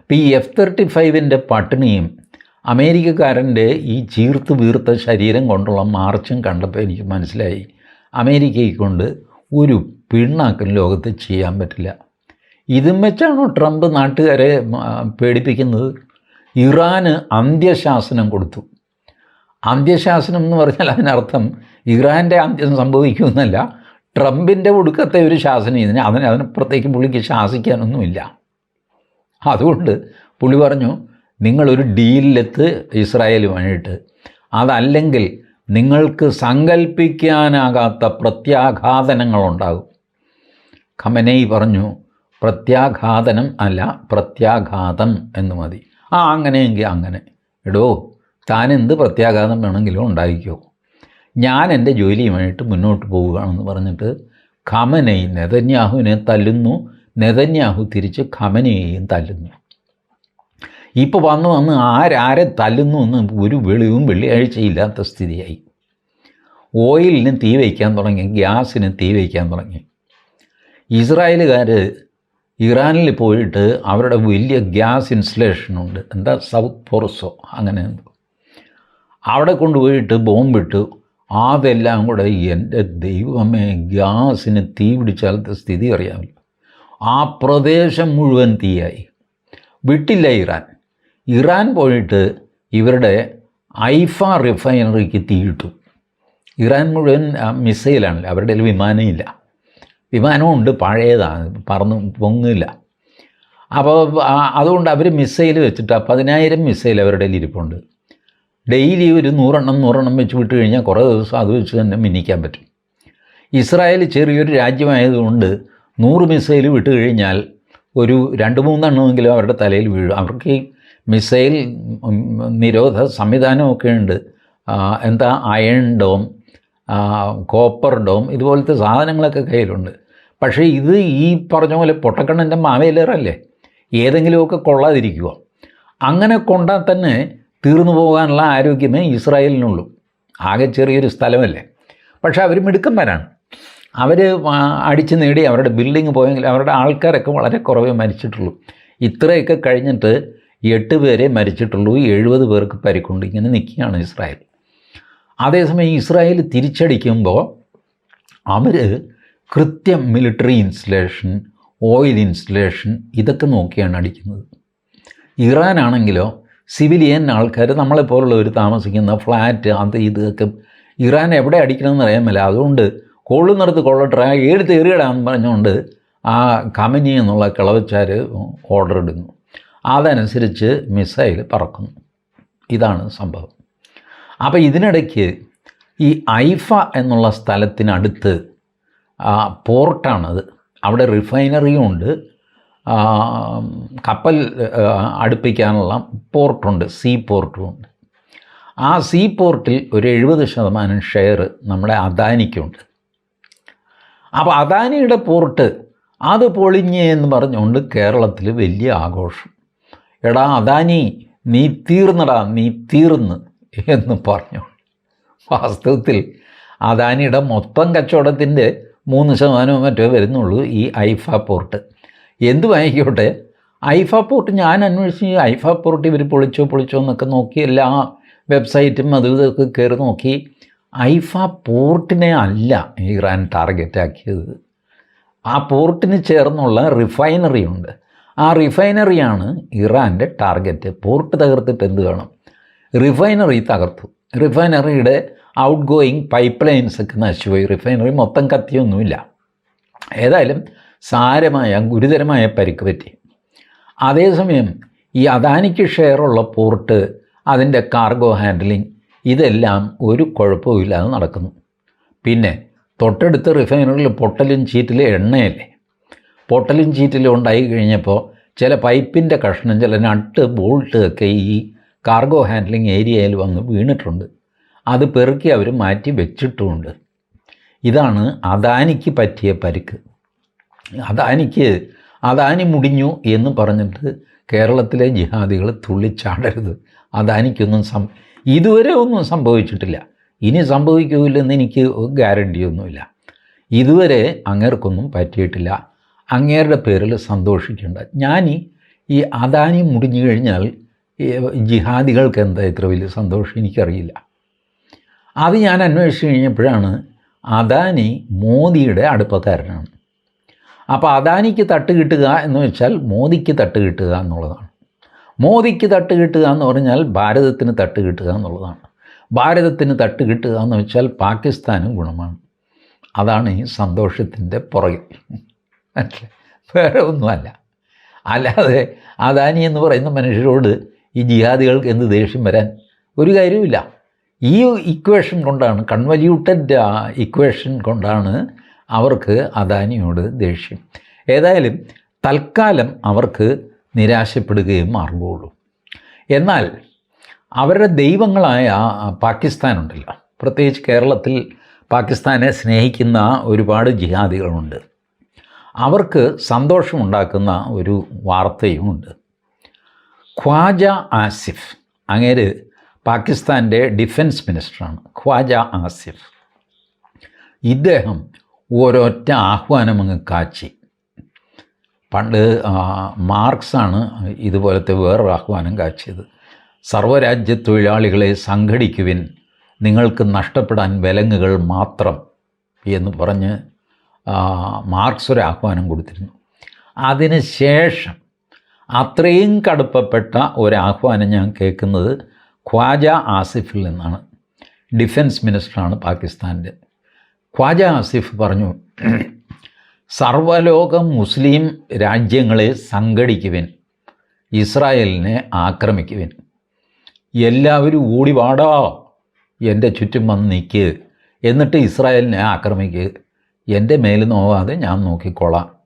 ഇപ്പം ഈ എഫ് തേർട്ടി ഫൈവിന്റെ പട്ടിണിയും അമേരിക്കക്കാരന്റെ ഈ ചീർത്ത് വീർത്ത ശരീരം കൊണ്ടുള്ള മാർച്ചും കണ്ടപ്പോൾ എനിക്ക് മനസ്സിലായി. അമേരിക്കയെ കൊണ്ട് ഒരു പിണ്ണാക്കും ലോകത്ത് ചെയ്യാൻ പറ്റില്ല. ഇതും വെച്ചാണോ ട്രംപ് നാട്ടുകാരെ പേടിപ്പിക്കുന്നത്? ഇറാന് അന്ത്യശാസനം കൊടുത്തു. അന്ത്യശാസനം എന്ന് പറഞ്ഞാൽ അതിനർത്ഥം ഇറാന്റെ അന്ത്യം സംഭവിക്കുമെന്നല്ല ട്രംപിന്റെ ഒടുക്കത്തെ ഒരു ശാസനം ഇതിന് അതിന് അതിനപ്പുറത്തേക്ക് പുള്ളിക്ക് ശാസിക്കാനൊന്നുമില്ല. അതുകൊണ്ട് പുള്ളി പറഞ്ഞു നിങ്ങളൊരു ഡീലിലെത്ത് ഇസ്രായേലുമായിട്ട് അതല്ലെങ്കിൽ നിങ്ങൾക്ക് സങ്കല്പിക്കാനാകാത്ത പ്രത്യാഘാതനങ്ങളുണ്ടാകും. ഖമനൈ പറഞ്ഞു പ്രത്യാഘാതനം അല്ല പ്രത്യാഘാതം എന്ന് മതി. ആ അങ്ങനെയെങ്കിൽ അങ്ങനെ. എടോ താൻ എന്ത് പ്രത്യാഘാതം വേണമെങ്കിലും ഉണ്ടായിക്കോ ഞാൻ എന്റെ ജോലിയുമായിട്ട് മുന്നോട്ട് പോവുകയാണെന്ന് പറഞ്ഞിട്ട് ഖമനയും നെതന്യാഹുവിനെ തല്ലുന്നു. നെതന്യാഹു തിരിച്ച് ഖമനയെയും തല്ലുന്നു. ഇപ്പോൾ വന്ന് വന്ന് ആരാരെ തല്ലുന്നു എന്ന് ഒരു വെളിവും വെള്ളിയാഴ്ചയില്ലാത്ത സ്ഥിതിയായി. ഓയിലിന് തീ വയ്ക്കാൻ തുടങ്ങി ഗ്യാസിന് തീ വയ്ക്കാൻ തുടങ്ങി. ഇസ്രായേലുകാർ ഇറാനിൽ പോയിട്ട് അവരുടെ വലിയ ഗ്യാസ് ഇൻസ്റ്റലേഷനുണ്ട് എന്താ? സൗത്ത് പൊറസോ അങ്ങനെ അവിടെ കൊണ്ടുപോയിട്ട് ബോംബിട്ട് അതെല്ലാം കൂടെ എന്റെ ദൈവമേ ഗ്യാസിന് തീ പിടിച്ചാലത്തെ സ്ഥിതി അറിയാമല്ലോ. ആ പ്രദേശം മുഴുവൻ തീയായി. വിട്ടില്ല ഇറാൻ. ഇറാൻ പോയിട്ട് ഇവരുടെ ഐഫ റിഫൈനറിക്ക് തീയിട്ടു ഇറാൻ മുഴുവൻ മിസൈലാണല്ലോ. അവരുടെ കയ്യിൽ വിമാനമില്ല. വിമാനമുണ്ട് പഴയതാണ്. പറന്ന് പൊങ്ങില്ല അപ്പോൾ അതുകൊണ്ട് അവർ മിസൈൽ വെച്ചിട്ട് പതിനായിരം മിസൈൽ അവരുടെ കയ്യിൽ ഇരിപ്പുണ്ട്. ഡെയിലി ഒരു നൂറെണ്ണം നൂറെണ്ണം വെച്ച് വിട്ട് കഴിഞ്ഞാൽ കുറേ ദിവസം അത് വെച്ച് തന്നെ മിന്നിക്കാൻ പറ്റും. ഇസ്രായേൽ ചെറിയൊരു രാജ്യമായതുകൊണ്ട് നൂറ് മിസൈൽ വിട്ട് കഴിഞ്ഞാൽ ഒരു രണ്ട് മൂന്നെണ്ണമെങ്കിലും അവരുടെ തലയിൽ വീഴും. അവർക്ക് ഈ മിസൈൽ നിരോധ സംവിധാനമൊക്കെ ഉണ്ട്. എന്താ അയൺ ഡോം കോപ്പർ ഡോം ഇതുപോലത്തെ സാധനങ്ങളൊക്കെ കയ്യിലുണ്ട്. പക്ഷേ ഇത് ഈ പറഞ്ഞ പോലെ പൊട്ടക്കണ്ണന്റെ മാവേലേറല്ലേ ഏതെങ്കിലുമൊക്കെ കൊള്ളാതിരിക്കുക അങ്ങനെ കൊണ്ടാൽ തന്നെ തീർന്നു പോകാനുള്ള ആരോഗ്യമേ ഇസ്രായേലിനുള്ളൂ. ആകെ ചെറിയൊരു സ്ഥലമല്ലേ? പക്ഷേ അവർ മിടുക്കന്മാരാണ്. അവർ അടിച്ചു നേടി അവരുടെ ബിൽഡിങ് പോയെങ്കിൽ അവരുടെ ആൾക്കാരൊക്കെ വളരെ കുറവേ മരിച്ചിട്ടുള്ളൂ. ഇത്രയൊക്കെ കഴിഞ്ഞിട്ട് എട്ട് പേരെ മരിച്ചിട്ടുള്ളൂ. എഴുപത് പേർക്ക് പരിക്കുണ്ട്. ഇങ്ങനെ നിൽക്കുകയാണ് ഇസ്രായേൽ. അതേസമയം ഇസ്രായേൽ തിരിച്ചടിക്കുമ്പോൾ അവർ കൃത്യം മിലിറ്ററി ഇൻസ്റ്റലേഷൻ ഓയിൽ ഇൻസ്റ്റലേഷൻ ഇതൊക്കെ നോക്കിയാണ് അടിക്കുന്നത്. ഇറാനാണെങ്കിലോ സിവിലിയൻ ആൾക്കാർ നമ്മളെപ്പോലുള്ളവർ താമസിക്കുന്ന ഫ്ലാറ്റ് അത് ഇതൊക്കെ ഇറാൻ എവിടെ അടിക്കണമെന്ന് അറിയാൻ മേല. അതുകൊണ്ട് കൊള്ളുന്നിടത്ത് കൊള്ളട്ടെ ഏഴ് തെറിയിടാന്ന് പറഞ്ഞുകൊണ്ട് ആ കമനി എന്നുള്ള കിളവച്ചാർ ഓർഡർ ഇടുന്നു. അതനുസരിച്ച് മിസൈൽ പറക്കുന്നു. ഇതാണ് സംഭവം. അപ്പോൾ ഇതിനിടയ്ക്ക് ഈ ഐഫ എന്നുള്ള സ്ഥലത്തിനടുത്ത് പോർട്ടാണത് അവിടെ റിഫൈനറിയും ഉണ്ട്. കപ്പൽ അടുപ്പിക്കാനുള്ള പോർട്ടുണ്ട് സീ പോർട്ടും ഉണ്ട് ആ സീ പോർട്ടിൽ ഒരു എഴുപത് ശതമാനം ഷെയർ നമ്മുടെ അദാനിക്കുണ്ട്. അപ്പോൾ അദാനിയുടെ പോർട്ട് അത് പൊളിഞ്ഞ് എന്ന് പറഞ്ഞുകൊണ്ട് കേരളത്തിൽ വലിയ ആഘോഷം. എടാ അദാനി നീ തീർന്നടാ നീ തീർന്ന് എന്ന് പറഞ്ഞു വാസ്തവത്തിൽ അദാനിയുടെ മൊത്തം കച്ചവടത്തിന്റെ മൂന്ന് ശതമാനവും മറ്റോ വരുന്നുള്ളൂ ഈ ഐഫ പോർട്ട്. എന്തു വാങ്ങിക്കോട്ടെ? ഐഫ പോർട്ട് ഞാൻ അന്വേഷിച്ച് ഐഫ പോർട്ട് ഇവർ പൊളിച്ചോ പൊളിച്ചോ എന്നൊക്കെ നോക്കി എല്ലാ വെബ്സൈറ്റും അത് ഇതൊക്കെ കയറി നോക്കി. ഐഫ പോർട്ടിനെ അല്ല ഇറാൻ ടാർഗറ്റ് ആക്കിയത്. ആ പോർട്ടിന് ചേർന്നുള്ള റിഫൈനറി ഉണ്ട്. ആ റിഫൈനറിയാണ് ഇറാന്റെ ടാർഗറ്റ് പോർട്ട് തകർത്തിട്ട് എന്ത് വേണം? റിഫൈനറി തകർത്തു. റിഫൈനറിയുടെ ഔട്ട് ഗോയിങ് പൈപ്പ് ലൈൻസ് ഒക്കെ നശിച്ചുപോയി. റിഫൈനറി മൊത്തം കത്തിയൊന്നുമില്ല. ഏതായാലും സാരമായ ഗുരുതരമായ പരിക്ക് പറ്റി. അതേസമയം ഈ അദാനിക്ക് ഷെയറുള്ള പോർട്ട് അതിന്റെ കാർഗോ ഹാൻഡ്ലിംഗ് ഇതെല്ലാം ഒരു കുഴപ്പമില്ലാതെ നടക്കുന്നു. പിന്നെ തൊട്ടടുത്ത റിഫൈനറിൽ പൊട്ടലും ചീറ്റിലും എണ്ണയല്ലേ? പൊട്ടലും ചീറ്റിലും ഉണ്ടായി കഴിഞ്ഞപ്പോൾ ചില പൈപ്പിന്റെ കഷ്ണം ചില നട്ട് ബോൾട്ട് ഒക്കെ ഈ കാർഗോ ഹാൻഡ്ലിംഗ് ഏരിയയിൽ വന്ന് വീണിട്ടുണ്ട്. അത് പെറുക്കി അവർ മാറ്റി വെച്ചിട്ടുമുണ്ട് ഇതാണ് അദാനിക്ക് പറ്റിയ പരിക്ക്. അദാനിക്ക് അദാനി മുടിഞ്ഞു എന്ന് പറഞ്ഞിട്ട് കേരളത്തിലെ ജിഹാദികൾ തുള്ളിച്ചാടരുത്. അദാനിക്കൊന്നും സം ഇതുവരെ ഒന്നും സംഭവിച്ചിട്ടില്ല. ഇനി സംഭവിക്കില്ലെന്ന് എനിക്ക് ഗ്യാരണ്ടിയൊന്നുമില്ല. ഇതുവരെ അങ്ങേർക്കൊന്നും പറ്റിയിട്ടില്ല. അങ്ങേരുടെ പേരിൽ സന്തോഷിക്കേണ്ട. ഞാൻ ഈ- അദാനി മുടിഞ്ഞു കഴിഞ്ഞാൽ ജിഹാദികൾക്ക് എന്താ ഇത്ര വലിയ സന്തോഷം എനിക്കറിയില്ല. അത് ഞാൻ അന്വേഷിച്ച് കഴിഞ്ഞപ്പോഴാണ് അദാനി മോദിയുടെ അടുപ്പക്കാരനാണ്. അപ്പോൾ അദാനിക്ക് തട്ട് കിട്ടുക എന്ന് വെച്ചാൽ മോദിക്ക് തട്ട് കിട്ടുക എന്നുള്ളതാണ്. മോദിക്ക് തട്ട് കിട്ടുക എന്ന് പറഞ്ഞാൽ ഭാരതത്തിന് തട്ട് കിട്ടുക എന്നുള്ളതാണ്. ഭാരതത്തിന് തട്ട് കിട്ടുക എന്ന് വെച്ചാൽ പാകിസ്ഥാനും ഗുണമാണ്. അതാണ് ഈ സന്തോഷത്തിന്റെ പുറകിൽ? വേറെ ഒന്നുമല്ല. അല്ലാതെ അദാനി എന്ന് പറയുന്ന മനുഷ്യരോട് ഈ ജിഹാദികൾക്ക് എന്ത് ദേഷ്യം വരാൻ? ഒരു കാര്യവുമില്ല. ഈ ഇക്വേഷൻ കൊണ്ടാണ് കൺവല്യൂട്ടഡ് ഇക്വേഷൻ കൊണ്ടാണ് അവർക്ക് അദാനിയോട് ദേഷ്യം. ഏതായാലും തൽക്കാലം അവർക്ക് നിരാശപ്പെടുകയും മാർഗമുള്ളൂ എന്നാൽ അവരുടെ ദൈവങ്ങളായ പാകിസ്ഥാനുണ്ടല്ലോ. പ്രത്യേകിച്ച് കേരളത്തിൽ പാകിസ്ഥാനെ സ്നേഹിക്കുന്ന ഒരുപാട് ജിഹാദികളുണ്ട്. അവർക്ക് സന്തോഷമുണ്ടാക്കുന്ന ഒരു വാർത്തയുമുണ്ട് ഖ്വാജ ആസിഫ് അങ്ങേര് പാകിസ്ഥാന്റെ ഡിഫൻസ് മിനിസ്റ്ററാണ്. ഖ്വാജ ആസിഫ്. ഇദ്ദേഹം ഒരൊറ്റ ആഹ്വാനം അങ്ങ് കാച്ചി. പണ്ട് മാർക്സാണ് ഇതുപോലത്തെ വേറൊരു ആഹ്വാനം കാച്ചിയത്. സർവരാജ്യ തൊഴിലാളികളെ സംഘടിക്കുവിൻ നിങ്ങൾക്ക് നഷ്ടപ്പെടാൻ വിലങ്ങുകൾ മാത്രം എന്ന് പറഞ്ഞ് മാർക്സ് ഒരു ആഹ്വാനം കൊടുത്തിരുന്നു. അതിന് ശേഷം അത്രയും കടുപ്പപ്പെട്ട ഒരാഹ്വാനം ഞാൻ കേൾക്കുന്നത് ഖ്വാജ ആസിഫിൽ നിന്നാണ്. ഡിഫൻസ് മിനിസ്റ്ററാണ് പാകിസ്ഥാന്റെ. ഖ്വാജ ആസിഫ് പറഞ്ഞു സർവലോക മുസ്ലിം രാജ്യങ്ങളെ സംഘടിക്കുവിൻ ഇസ്രായേലിനെ ആക്രമിക്കുവിൻ. എല്ലാവരും ഓടി വാടാ എന്റെ ചുറ്റും വന്ന് നിൽക്ക് എന്നിട്ട് ഇസ്രായേലിനെ ആക്രമിക്കുക എന്റെ മേൽ നോവാതെ ഞാൻ നോക്കിക്കോളാം.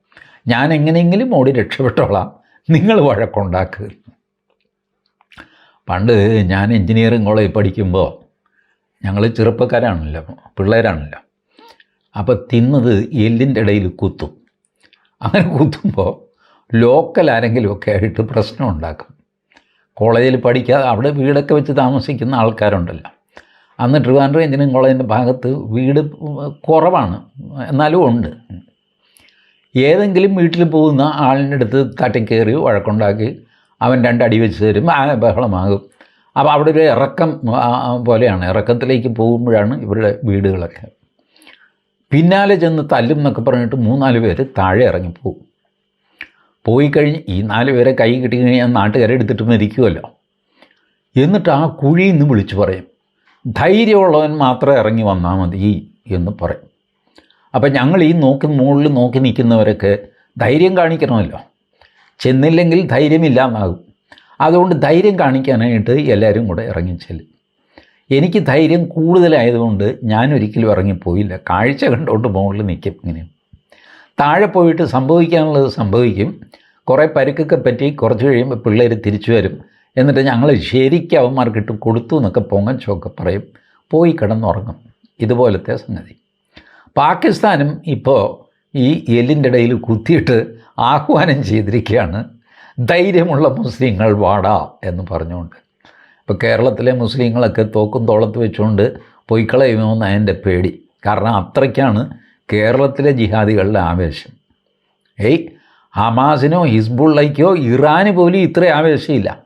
ഞാൻ എങ്ങനെയെങ്കിലും ഓടി രക്ഷപ്പെട്ടോളാം. നിങ്ങൾ വഴക്കുണ്ടാക്കുക പണ്ട് ഞാൻ എൻജിനീയറിംഗ് കോളേജ് പഠിക്കുമ്പോൾ ഞങ്ങൾ ചെറുപ്പക്കാരാണല്ലോ പിള്ളേരാണല്ലോ. അപ്പോൾ തിന്നത് എല്ലിന്റെ ഇടയിൽ കുത്തും. അങ്ങനെ കുത്തുമ്പോൾ ലോക്കൽ ആരെങ്കിലുമൊക്കെ ആയിട്ട് പ്രശ്നം ഉണ്ടാക്കും. കോളേജിൽ പഠിക്കാതെ അവിടെ വീടൊക്കെ വെച്ച് താമസിക്കുന്ന ആൾക്കാരുണ്ടല്ലോ. അന്ന് ട്രിവാൻഡ്രം എഞ്ചിനീയറിംഗ് കോളേജിന്റെ ഭാഗത്ത് വീട് കുറവാണ്. എന്നാലും ഉണ്ട്. ഏതെങ്കിലും വീട്ടിൽ പോകുന്ന ആളിന്റെ അടുത്ത് തട്ടിക്കയറി വഴക്കുണ്ടാക്കി അവൻ രണ്ടടി വെച്ച് തരും ആ ബഹളമാകും. അപ്പോൾ അവിടെ ഒരു ഇറക്കം പോലെയാണ്. ഇറക്കത്തിലേക്ക് പോകുമ്പോഴാണ് ഇവരുടെ വീടുകളൊക്കെ. പിന്നാലെ ചെന്ന് തല്ലും എന്നൊക്കെ പറഞ്ഞിട്ട് മൂന്നാൽ പേര് താഴെ ഇറങ്ങിപ്പോവും പോയി കഴിഞ്ഞ് ഈ നാല് പേരെ കൈ കിട്ടി കഴിഞ്ഞാൽ നാട്ടുകാരെ എടുത്തിട്ട് മരിക്കുമല്ലോ എന്നിട്ട് ആ കുഴിയിൽ നിന്ന് വിളിച്ചു പറയും ധൈര്യമുള്ളവൻ മാത്രം ഇറങ്ങി വന്നാൽ മതി എന്ന് പറയും. അപ്പം ഞങ്ങൾ ഈ നോക്കി മുകളിൽ നോക്കി നിൽക്കുന്നവരൊക്കെ ധൈര്യം കാണിക്കണമല്ലോ. ചെന്നില്ലെങ്കിൽ ധൈര്യമില്ല എന്നാകും അതുകൊണ്ട് ധൈര്യം കാണിക്കാനായിട്ട് എല്ലാവരും കൂടെ ഇറങ്ങിച്ചെല്ലും എനിക്ക് ധൈര്യം കൂടുതലായതുകൊണ്ട് ഞാൻ ഒരിക്കലും ഇറങ്ങിപ്പോയില്ല. കാഴ്ച കണ്ടുകൊണ്ട് മുകളിൽ നിൽക്കും ഇങ്ങനെ. താഴെ പോയിട്ട് സംഭവിക്കാനുള്ളത് സംഭവിക്കും. കുറേ പരുക്കൊക്കെ പറ്റി കുറച്ച് കഴിയുമ്പോൾ പിള്ളേർ തിരിച്ചു വരും. എന്നിട്ട് ഞങ്ങൾ ശരിക്കും അവന്മാർക്കിട്ട് കൊടുത്തു എന്നൊക്കെ പൊങ്ങച്ചൊക്കെ പറയും. പോയി കിടന്നുറങ്ങും. ഇതുപോലത്തെ സംഗതി. പാകിസ്ഥാനും ഇപ്പോൾ ഈ എല്ലിന്റെ ഇടയിൽ കുത്തിയിട്ട് ആഹ്വാനം ചെയ്തിരിക്കുകയാണ്. ധൈര്യമുള്ള മുസ്ലിങ്ങൾ വാടാ എന്ന് പറഞ്ഞുകൊണ്ട്. ഇപ്പോൾ കേരളത്തിലെ മുസ്ലിങ്ങളൊക്കെ തോക്കും തോളത്ത് വെച്ചുകൊണ്ട് പൊയ്ക്കളയുമോന്ന് എന്റെ പേടി. കാരണം അത്രയ്ക്കാണ് കേരളത്തിലെ ജിഹാദികളുടെ ആവേശം. ഏയ് ഹമാസിനോ ഹിസ്ബുള്ളയ്ക്കോ ഇറാന് പോലും ഇത്ര ആവേശമില്ല.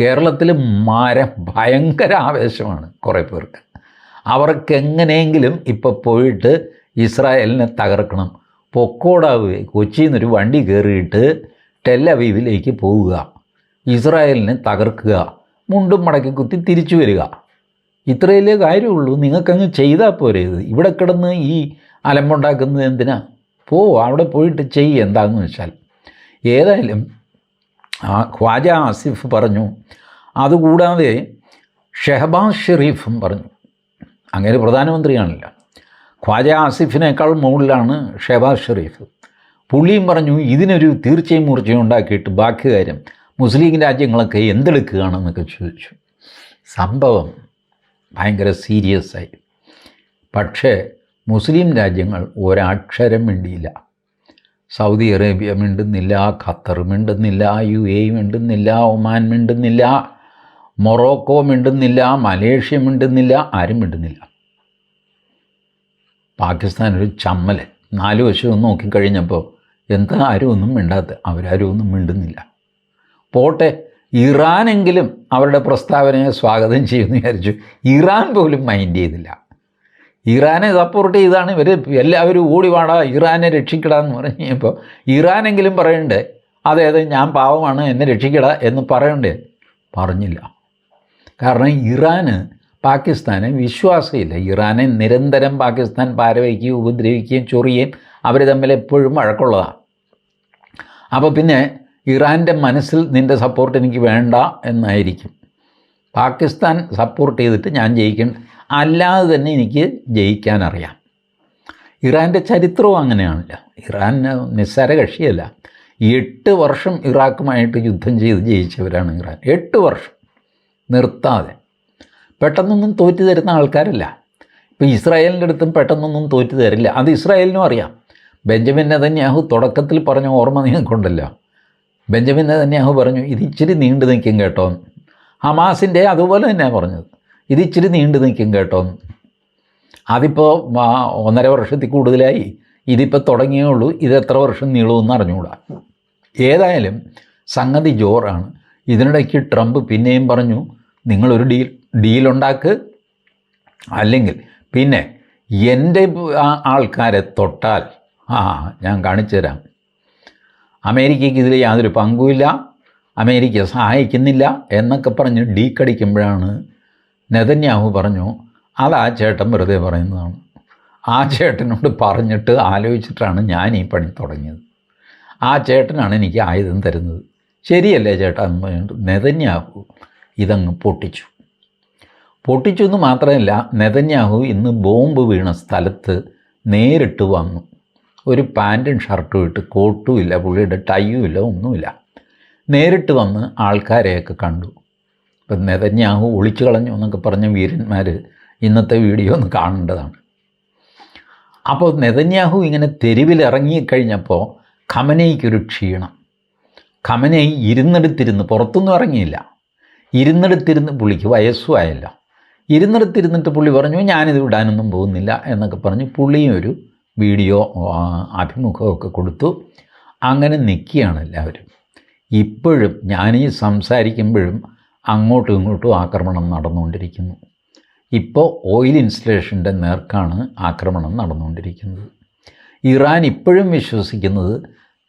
കേരളത്തിൽ മാര ഭയങ്കര ആവേശമാണ് കുറേ പേർക്ക്. അവർക്ക് എങ്ങനെയെങ്കിലും ഇപ്പോൾ പോയിട്ട് ഇസ്രായേലിനെ തകർക്കണം. പൊക്കോടാവ് കൊച്ചിയിൽ നിന്നൊരു വണ്ടി കയറിയിട്ട് ടെല്ലവീവിലേക്ക് പോവുക. ഇസ്രായേലിനെ തകർക്കുക. മുണ്ടും മടക്കി കുത്തി തിരിച്ചു വരിക. ഇത്രയല്ലേ കാര്യമുള്ളൂ. നിങ്ങൾക്കങ്ങ് ചെയ്താൽ പോരെ ഇത്. ഇവിടെ കിടന്ന് ഈ അലമ്പുണ്ടാക്കുന്നത് എന്തിനാ? പോ അവിടെ പോയിട്ട് ചെയ്യ്. എന്താന്ന് വെച്ചാൽ ഏതായാലും ആ ഖ്വാജ ആസിഫ് പറഞ്ഞു. അതുകൂടാതെ ഷെഹബാസ് ഷെറീഫും പറഞ്ഞു. അങ്ങനെ പ്രധാനമന്ത്രിയാണല്ലോ. ഖ്വാജ ആസിഫിനേക്കാൾ മുകളിലാണ് ഷെഹബാസ് ഷെറീഫ് പുള്ളിയും പറഞ്ഞു ഇതിനൊരു തീർച്ചയും മുറിച്ചയും ഉണ്ടാക്കിയിട്ട് ബാക്കി കാര്യം മുസ്ലിം രാജ്യങ്ങളൊക്കെ എന്തെടുക്കുകയാണെന്നൊക്കെ ചോദിച്ചു. സംഭവം ഭയങ്കര സീരിയസ് ആയി. പക്ഷേ മുസ്ലിം രാജ്യങ്ങൾ ഒരക്ഷരം മിണ്ടിയില്ല. സൗദി അറേബ്യ മിണ്ടുന്നില്ല ഖത്തർ മിണ്ടുന്നില്ല യു എ മിണ്ടുന്നില്ല ഒമാൻ മിണ്ടുന്നില്ല മൊറോക്കോ മിണ്ടുന്നില്ല മലേഷ്യ മിണ്ടുന്നില്ല ആരും മിണ്ടുന്നില്ല. പാകിസ്ഥാൻ ഒരു ചമ്മൽ നാല് വശവും നോക്കിക്കഴിഞ്ഞപ്പോൾ എന്താ ആരും ഒന്നും മിണ്ടാത്ത അവരാരും ഒന്നും മിണ്ടുന്നില്ല. പോട്ടെ ഇറാനെങ്കിലും അവരുടെ പ്രസ്താവനയെ സ്വാഗതം ചെയ്യുമെന്ന് വിചാരിച്ചു. ഇറാൻ പോലും മൈൻഡ് ചെയ്തില്ല. ഇറാനെ സപ്പോർട്ട് ചെയ്താണ് ഇവർ എല്ലാവരും ഓടി വാടാ ഇറാനെ രക്ഷിക്കടാ എന്ന് കഴിഞ്ഞപ്പോൾ ഇറാനെങ്കിലും പറയണ്ടേ അതെ അതെ ഞാൻ പാവമാണ് എന്നെ രക്ഷിക്കടാ എന്ന് പറയണ്ടേ? പറഞ്ഞില്ല. കാരണം ഇറാന് പാകിസ്ഥാനെ വിശ്വാസമില്ല. ഇറാനെ നിരന്തരം പാകിസ്ഥാൻ പാരവയ്ക്കുകയും ഉപദ്രവിക്കുകയും ചൊറിയുകയും അവർ തമ്മിൽ എപ്പോഴും വഴക്കുള്ളതാണ്. അപ്പോൾ പിന്നെ ഇറാന്റെ മനസ്സിൽ നിന്റെ സപ്പോർട്ട് എനിക്ക് വേണ്ട എന്നായിരിക്കും. പാകിസ്ഥാൻ സപ്പോർട്ട് ചെയ്തിട്ട് ഞാൻ ജയിക്കേണ്ട അല്ലാതെ തന്നെ എനിക്ക് ജയിക്കാനറിയാം ഇറാന്റെ ചരിത്രവും അങ്ങനെയാണല്ലോ. ഇറാൻ നിസ്സാര കക്ഷിയല്ല. എട്ട് വർഷം ഇറാഖുമായിട്ട് യുദ്ധം ചെയ്ത് ജയിച്ചവരാണ് ഇറാൻ. എട്ട് വർഷം. നിർത്താതെ. പെട്ടെന്നൊന്നും തോറ്റു തരുന്ന ആൾക്കാരല്ല. ഇപ്പോൾ ഇസ്രായേലിന്റെ അടുത്തും പെട്ടെന്നൊന്നും തോറ്റു തരില്ല. അത് ഇസ്രായേലിനും അറിയാം. ബെഞ്ചമിൻ നെതന്യാഹു തുടക്കത്തിൽ പറഞ്ഞ ഓർമ്മ നിങ്ങൾക്കുണ്ടല്ലോ. ബെഞ്ചമിൻ തന്നെയാഹു പറഞ്ഞു ഇത് ഇച്ചിരി നീണ്ടു നിൽക്കും കേട്ടോ. ഹമാസിന്റെ അതുപോലെ തന്നെയാണ് പറഞ്ഞത് ഇത് ഇച്ചിരി നീണ്ടു നിൽക്കും കേട്ടോ. അതിപ്പോൾ ഒന്നര വർഷത്തിൽ കൂടുതലായി ഇതിപ്പോൾ തുടങ്ങിയേ ഉള്ളൂ ഇത് എത്ര വർഷം നീളുമെന്ന് അറിഞ്ഞുകൂടാ ഏതായാലും സംഗതി ജോറാണ് ഇതിനിടയ്ക്ക് ട്രംപ് പിന്നെയും പറഞ്ഞു നിങ്ങളൊരു ഡീൽ ഡീലുണ്ടാക്ക് അല്ലെങ്കിൽ പിന്നെ എന്റെ ആൾക്കാരെ തൊട്ടാൽ ആ ഞാൻ കാണിച്ചു തരാം അമേരിക്കയ്ക്ക് ഇതിൽ യാതൊരു പങ്കുമില്ല. അമേരിക്ക സഹായിക്കുന്നില്ല എന്നൊക്കെ പറഞ്ഞ് ഡീക്കടിക്കുമ്പോഴാണ് നെതന്യാഹു പറഞ്ഞു അത് ആ ചേട്ടൻ വെറുതെ പറയുന്നതാണ്. ആ ചേട്ടനോട് പറഞ്ഞിട്ട് ആലോചിച്ചിട്ടാണ് ഞാൻ ഈ പണി തുടങ്ങിയത്. ആ ചേട്ടനാണ് എനിക്ക് ആയുധം തരുന്നത്. ശരിയല്ലേ ചേട്ടൻ നെതന്യാഹു ഇതങ്ങ് പൊട്ടിച്ചു. പൊട്ടിച്ചു എന്ന് മാത്രമല്ല നെതന്യാഹു ഇന്ന് ബോംബ് വീണ സ്ഥലത്ത് നേരിട്ട് വന്നു. ഒരു പാന്റും ഷർട്ടും ഇട്ട് കോട്ടും ഇല്ല പുള്ളിയുടെ ടൈയും ഇല്ല ഒന്നുമില്ല. നേരിട്ട് വന്ന് ആൾക്കാരെയൊക്കെ കണ്ടു. ഇപ്പം നെതന്യാഹു ഒളിച്ചു കളഞ്ഞു എന്നൊക്കെ പറഞ്ഞ വീരന്മാർ ഇന്നത്തെ വീഡിയോ ഒന്ന് കാണേണ്ടതാണ്. അപ്പോൾ നെതന്യാഹു ഇങ്ങനെ തെരുവിലിറങ്ങിക്കഴിഞ്ഞപ്പോൾ ഖമനയ്ക്കൊരു ക്ഷീണം. ഖമനൈ ഇരുന്നെടുത്തിരുന്ന് പുറത്തൊന്നും ഇറങ്ങിയില്ല. ഇരുന്നെടുത്തിരുന്ന് പുള്ളിക്ക് വയസ്സും ആയല്ലോ. ഇരുന്നെടുത്തിരുന്നിട്ട് പുള്ളി പറഞ്ഞു ഞാനിത് വിടാനൊന്നും പോകുന്നില്ല എന്നൊക്കെ പറഞ്ഞ് പുള്ളിയും ഒരു വീഡിയോ അഭിമുഖമൊക്കെ കൊടുത്തു. അങ്ങനെ നിൽക്കുകയാണ് എല്ലാവരും. ഇപ്പോഴും ഞാനീ സംസാരിക്കുമ്പോഴും അങ്ങോട്ടും ഇങ്ങോട്ടും ആക്രമണം നടന്നുകൊണ്ടിരിക്കുന്നു. ഇപ്പോൾ ഓയിൽ ഇൻസ്റ്റലേഷന്റെ നേർക്കാണ് ആക്രമണം നടന്നുകൊണ്ടിരിക്കുന്നത്. ഇറാൻ ഇപ്പോഴും വിശ്വസിക്കുന്നത്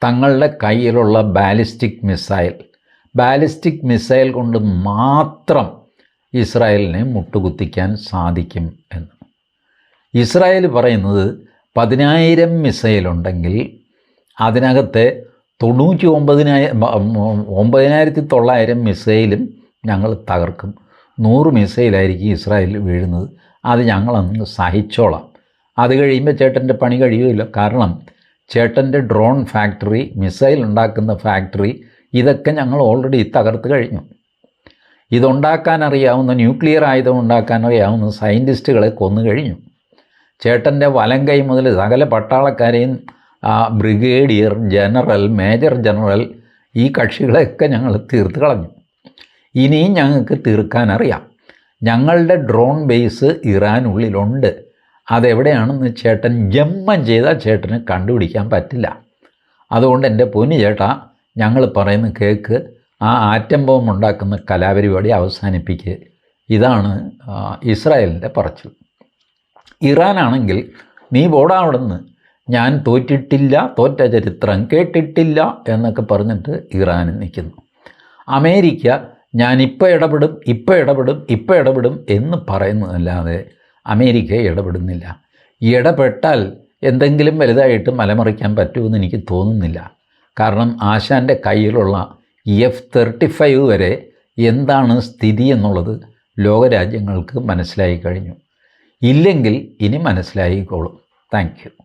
തങ്ങളുടെ കയ്യിലുള്ള ബാലിസ്റ്റിക് മിസൈൽ ബാലിസ്റ്റിക് മിസൈൽ കൊണ്ട് മാത്രം ഇസ്രായേലിനെ മുട്ടുകുത്തിക്കാൻ സാധിക്കും എന്ന്. ഇസ്രായേൽ പറയുന്നത് പതിനായിരം മിസൈലുണ്ടെങ്കിൽ അതിനകത്തെ തൊണ്ണൂറ്റി ഒമ്പതിനായിരം ഒമ്പതിനായിരത്തി തൊള്ളായിരം മിസൈലും ഞങ്ങൾ തകർക്കും. നൂറ് മിസൈലായിരിക്കും ഇസ്രായേലിൽ വീഴുന്നത്. അത് ഞങ്ങളന്ന് സഹിച്ചോളാം. അത് കഴിയുമ്പോൾ ചേട്ടന്റെ പണി കഴിയുമല്ലോ കാരണം ചേട്ടന്റെ ഡ്രോൺ ഫാക്ടറി മിസൈൽ ഉണ്ടാക്കുന്ന ഫാക്ടറി ഇതൊക്കെ ഞങ്ങൾ ഓൾറെഡി തകർത്ത് കഴിഞ്ഞു. ഇതുണ്ടാക്കാൻ അറിയാവുന്ന ന്യൂക്ലിയർ ആയുധം ഉണ്ടാക്കാൻ അറിയാവുന്ന സയന്റിസ്റ്റുകളെ കൊന്നു കഴിഞ്ഞു. ചേട്ടന്റെ വലം കൈ മുതൽ സകല പട്ടാളക്കാരെയും ബ്രിഗേഡിയർ ജനറൽ മേജർ ജനറൽ ഈ കക്ഷികളെയൊക്കെ ഞങ്ങൾ തീർത്ത് കളഞ്ഞു. ഇനിയും ഞങ്ങൾക്ക് തീർക്കാനറിയാം. ഞങ്ങളുടെ ഡ്രോൺ ബേസ് ഇറാനുള്ളിലുണ്ട്. അതെവിടെയാണെന്ന് ചേട്ടൻ ജമ്മം ചെയ്താൽ ചേട്ടന് കണ്ടുപിടിക്കാൻ പറ്റില്ല. അതുകൊണ്ട് എന്റെ പൊന്നു ചേട്ടാ ഞങ്ങൾ പറയുന്ന കേക്ക് ആ ആറ്റം ബോംബ് ഉണ്ടാക്കുന്ന കലാപരിപാടി അവസാനിപ്പിക്കുക ഇതാണ് ഇസ്രായേലിന്റെ പറച്ചിൽ. ഇറാനാണെങ്കിൽ നീ ഓടാവിടുന്ന് ഞാൻ തോറ്റിട്ടില്ല തോറ്റ ചരിത്രം കേട്ടിട്ടില്ല എന്നൊക്കെ പറഞ്ഞിട്ട് ഇറാൻ നിൽക്കുന്നു. അമേരിക്ക ഞാൻ ഇപ്പോൾ ഇടപെടും ഇപ്പോൾ ഇടപെടും ഇപ്പോൾ ഇടപെടും എന്ന് പറയുന്നതല്ലാതെ അമേരിക്ക ഇടപെടുന്നില്ല. ഇടപെട്ടാൽ എന്തെങ്കിലും വലുതായിട്ട് മലമറിക്കാൻ പറ്റുമെന്ന് എനിക്ക് തോന്നുന്നില്ല. കാരണം ആശാന്റെ കയ്യിലുള്ള എഫ് തേർട്ടി ഫൈവ് വരെ എന്താണ് സ്ഥിതി എന്നുള്ളത് ലോകരാജ്യങ്ങൾക്ക് മനസ്സിലായി കഴിഞ്ഞു. ഇല്ലെങ്കിൽ ഇനി മനസ്സിലായിക്കോളും. താങ്ക്